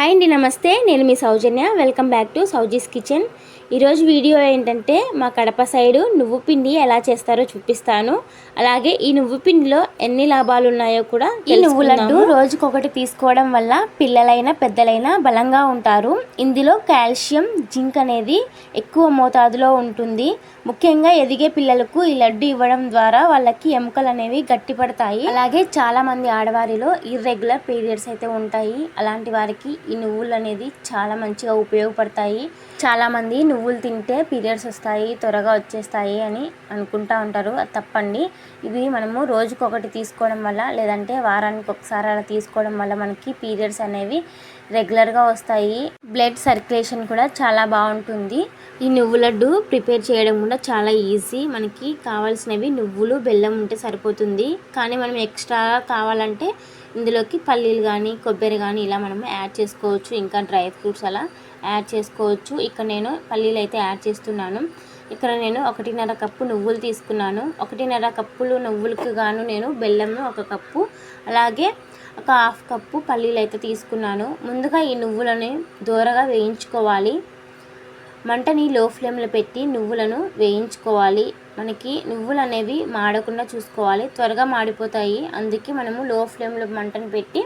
Hi అండి నమస్తే. నేను మీ Soujanya. Welcome back to Souji's kitchen. ఈరోజు వీడియో ఏంటంటే మా కడప సైడు నువ్వు పిండి ఎలా చేస్తారో చూపిస్తాను. అలాగే ఈ నువ్వు పిండిలో ఎన్ని లాభాలు ఉన్నాయో కూడా ఈ నువ్వు లడ్డు రోజుకొకటి తీసుకోవడం వల్ల పిల్లలైనా పెద్దలైనా బలంగా ఉంటారు. ఇందులో కాల్షియం జింక్ అనేది ఎక్కువ మోతాదులో ఉంటుంది. ముఖ్యంగా ఎదిగే పిల్లలకు ఈ లడ్డు ఇవ్వడం ద్వారా వాళ్ళకి ఎముకలు అనేవి గట్టిపడతాయి. అలాగే చాలా మంది ఆడవారిలో ఇర్రెగ్యులర్ పీరియడ్స్ అయితే ఉంటాయి. అలాంటి వారికి ఈ నువ్వులు అనేది చాలా మంచిగా ఉపయోగపడతాయి. చాలామంది నువ్వులు తింటే పీరియడ్స్ వస్తాయి త్వరగా వచ్చేస్తాయి అని అనుకుంటా ఉంటారు. తప్పండి. ఇవి మనము రోజుకొకటి తీసుకోవడం వల్ల లేదంటే వారానికి ఒకసారి అలా తీసుకోవడం వల్ల మనకి పీరియడ్స్ అనేవి రెగ్యులర్గా వస్తాయి. బ్లడ్ సర్క్యులేషన్ కూడా చాలా బాగుంటుంది. ఈ నువ్వు లడ్డు ప్రిపేర్ చేయడం కూడా చాలా ఈజీ. మనకి కావాల్సినవి నువ్వులు బెల్లం ఉంటే సరిపోతుంది. కానీ మనం ఎక్స్ట్రా కావాలంటే ఇందులోకి పల్లీలు కానీ కొబ్బరి కానీ ఇలా మనము యాడ్ చేసుకోవచ్చు. ఇంకా డ్రై ఫ్రూట్స్ అలా యాడ్ చేసుకోవచ్చు. ఇక్కడ నేను పల్లీలు అయితే యాడ్ చేస్తున్నాను. ఇక్కడ నేను ఒకటిన్నర కప్పు నువ్వులు తీసుకున్నాను. ఒకటిన్నర కప్పులు నువ్వులకు గాను నేను బెల్లం ఒక కప్పు అలాగే ఒక హాఫ్ కప్పు పల్లీలు అయితే తీసుకున్నాను. ముందుగా ఈ నువ్వులని దూరగా వేయించుకోవాలి. మంటని లో ఫ్లేమ్లో పెట్టి నువ్వులను వేయించుకోవాలి. మనకి నువ్వులు అనేవి మాడకుండా చూసుకోవాలి. త్వరగా మాడిపోతాయి. అందుకే మనము లో ఫ్లేమ్లో మంటను పెట్టి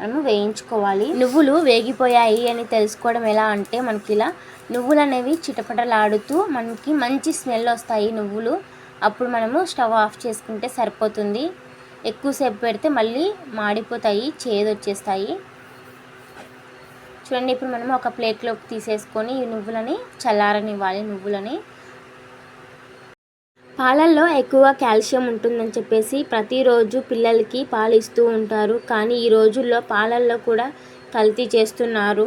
మనము వేయించుకోవాలి. నువ్వులు వేగిపోయాయి అని తెలుసుకోవడం ఎలా అంటే మనకి ఇలా నువ్వులు అనేవి చిటపటలాడుతూ మనకి మంచి స్మెల్ వస్తాయి నువ్వులు. అప్పుడు మనము స్టవ్ ఆఫ్ చేసుకుంటే సరిపోతుంది. ఎక్కువసేపు పెడితే మళ్ళీ మాడిపోతాయి చేదు వచ్చేస్తాయి చూడండి ఇప్పుడు మనం ఒక ప్లేట్లోకి తీసేసుకొని ఈ నువ్వులని చల్లారనివ్వాలి నువ్వులని. పాలల్లో ఎక్కువ కాల్షియం ఉంటుందని చెప్పేసి ప్రతిరోజు పిల్లలకి పాలు ఇస్తూ ఉంటారు. కానీ ఈ రోజుల్లో పాలల్లో కూడా కల్తీ చేస్తున్నారు.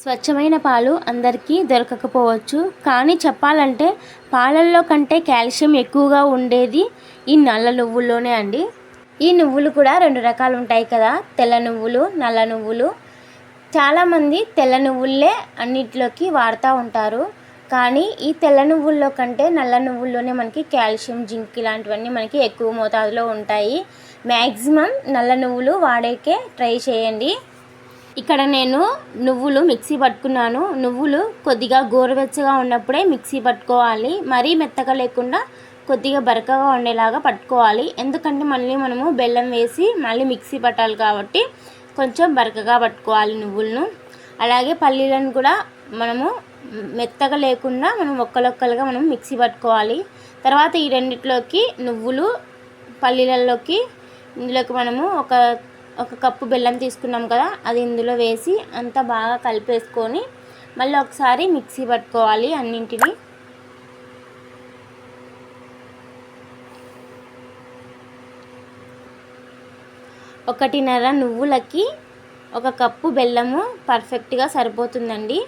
స్వచ్ఛమైన పాలు అందరికీ దొరకకపోవచ్చు. కానీ చెప్పాలంటే పాలల్లో కంటే కాల్షియం ఎక్కువగా ఉండేది ఈ నల్ల నువ్వుల్లోనే అండి. ఈ నువ్వులు కూడా రెండు రకాలు ఉంటాయి కదా. తెల్ల నువ్వులు నల్ల నువ్వులు చాలామంది తెల్ల నువ్వులే అన్నిట్లోకి వాడుతూ ఉంటారు. కానీ ఈ తెల్ల నువ్వుల్లో కంటే నల్ల నువ్వుల్లోనే మనకి కాల్షియం జింక్ ఇలాంటివన్నీ మనకి ఎక్కువ మోతాదులో ఉంటాయి. మ్యాక్సిమం నల్ల నువ్వులు వాడేకే ట్రై చేయండి. ఇక్కడ నేను నువ్వులు మిక్సీ పట్టుకున్నాను. నువ్వులు కొద్దిగా గోరువెచ్చగా ఉన్నప్పుడే మిక్సీ పట్టుకోవాలి. మరీ మెత్తగా లేకుండా కొద్దిగా బరకగా ఉండేలాగా పట్టుకోవాలి. ఎందుకంటే మళ్ళీ మనము బెల్లం వేసి మళ్ళీ మిక్సీ పట్టాలి కాబట్టి కొంచెం బరకగా పట్టుకోవాలి నువ్వులను. అలాగే పల్లీలను కూడా మనము మెత్తగా లేకుండా మనం ఒక్కలొక్కలుగా మనం మిక్సీ పట్టుకోవాలి. తర్వాత ఈ రెండిట్లోకి నువ్వులు పల్లీలలోకి ఇందులోకి మనము ఒక ఒక కప్పు బెల్లం తీసుకున్నాం కదా అది ఇందులో వేసి అంతా బాగా కలిపేసుకొని మళ్ళీ ఒకసారి మిక్సీ పట్టుకోవాలి అన్నింటినీ. ఒకటిన్నర నువ్వులకి ఒక కప్పు బెల్లము పర్ఫెక్ట్గా సరిపోతుందండి.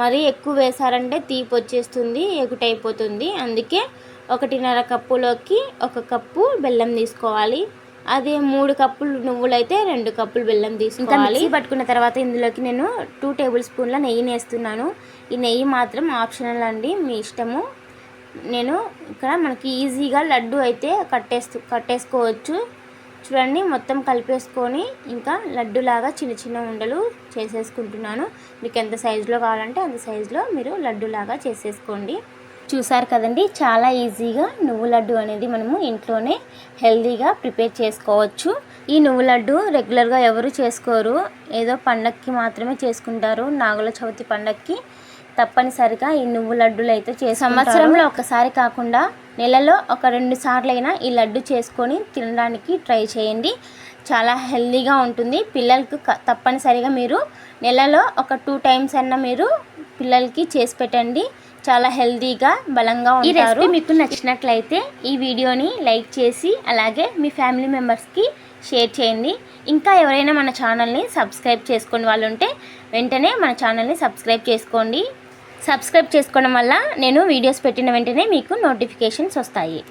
మరీ ఎక్కువ వేసారంటే తీపి వచ్చేస్తుంది ఎగుటైపోతుంది. అందుకే ఒకటిన్నర కప్పులోకి ఒక కప్పు బెల్లం తీసుకోవాలి. అదే మూడు కప్పులు నువ్వులైతే రెండు కప్పులు బెల్లం తీసుకోవాలి. పట్టుకున్న తర్వాత ఇందులోకి నేను టూ టేబుల్ స్పూన్ల నెయ్యి వేస్తున్నాను ఈ నెయ్యి మాత్రం ఆప్షనల్ అండి మీ ఇష్టము. నేను ఇక్కడ మనకి ఈజీగా లడ్డు అయితే కట్టేస్తూ కట్టేసుకోవచ్చు. చూడండి మొత్తం కలిపేసుకొని ఇంకా లడ్డులాగా చిన్న చిన్న ఉండలు చేసేసుకుంటున్నాను. మీకు ఎంత సైజులో కావాలంటే అంత సైజులో మీరు లడ్డులాగా చేసేసుకోండి. చూసారు కదండి చాలా ఈజీగా నువ్వు లడ్డు అనేది మనము ఇంట్లోనే హెల్తీగా ప్రిపేర్ చేసుకోవచ్చు. ఈ నువ్వు లడ్డు రెగ్యులర్గా ఎవరు చేసుకోరు. ఏదో పండక్కి మాత్రమే చేసుకుంటారు. నాగుల చవితి పండక్కి తప్పనిసరిగా ఈ నువ్వు లడ్డులు అయితే చేసి సంవత్సరంలో ఒకసారి కాకుండా నెలలో ఒక రెండు సార్లైనా ఈ లడ్డు చేసుకొని తినడానికి ట్రై చేయండి. చాలా హెల్తీగా ఉంటుంది. పిల్లలకు తప్పనిసరిగా మీరు నెలలో ఒక టూ టైమ్స్ అన్న మీరు పిల్లలకి చేసి పెట్టండి. చాలా హెల్తీగా బలంగా ఉంటారు. మీకు నచ్చినట్లయితే ఈ వీడియోని లైక్ చేసి అలాగే మీ ఫ్యామిలీ మెంబర్స్కి షేర్ చేయండి. ఇంకా ఎవరైనా మన ఛానల్ని సబ్స్క్రైబ్ చేసుకునే వాళ్ళు ఉంటే వెంటనే మన ఛానల్ని సబ్స్క్రైబ్ చేసుకోండి. సబ్స్క్రైబ్ చేసుకోవడం వల్ల నేను వీడియోస్ పెట్టిన వెంటనే మీకు నోటిఫికేషన్స్ వస్తాయి.